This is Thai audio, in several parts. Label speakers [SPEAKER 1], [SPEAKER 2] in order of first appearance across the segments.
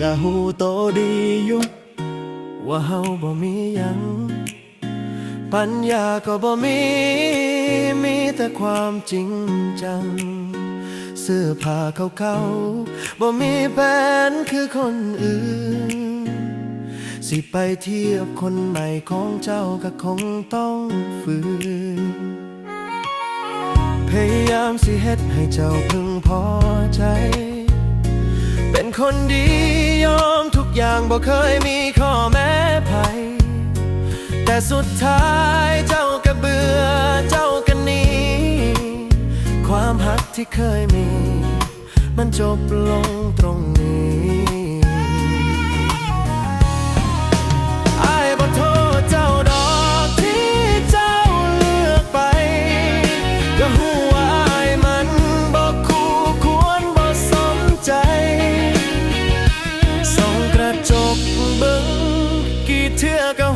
[SPEAKER 1] ก็หูโตดีอยู่ว่าเฮาบ่มีหยัง ปัญญาก็บ่มี มีแต่ความจริงจัง เสื้อผ้าเก่าบ่มีแฟนคือคนอื่น สิไปเทียบคนใหม่ของเจ้าก็คงต้องฝืนพยายามสิเฮ็ดให้เจ้าพึงพอใจ เป็นคนดียอมทุกอย่างบ่เคยมีข้อแม้ภัย แต่สุดท้ายเจ้าก็เบื่อเจ้าก็หนีความหักที่เคยมี มันจบลงตรงนี้ เทื่อก็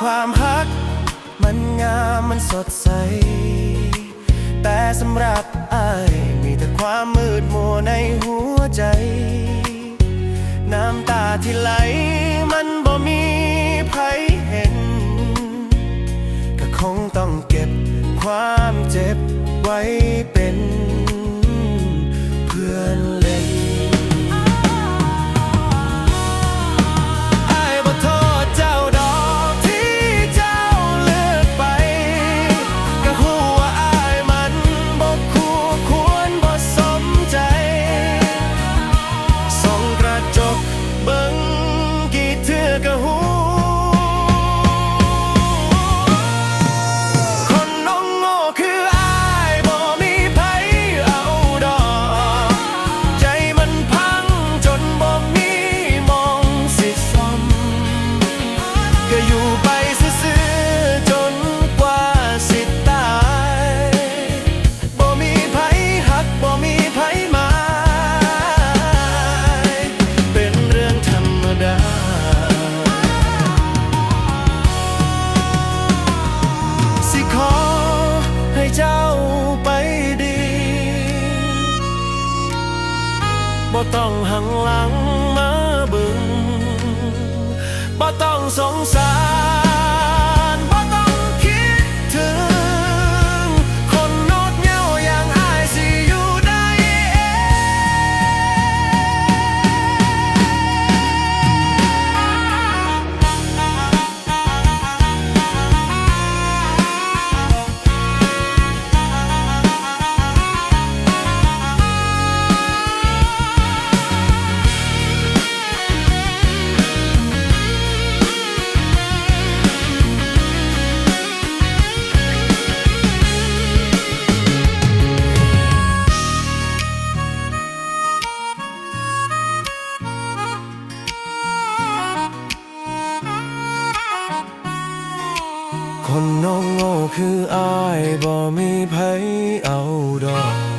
[SPEAKER 1] ความฮัก มันงามมันสดใส แต่สำหรับอายมีแต่ความมืดมัวในหัวใจ น้ำตาที่ไหล บ่ต้องหังหลังมาบึงบ่ต้องสงสาร คนน้องโง่คืออายบ่มีไผเอาดอก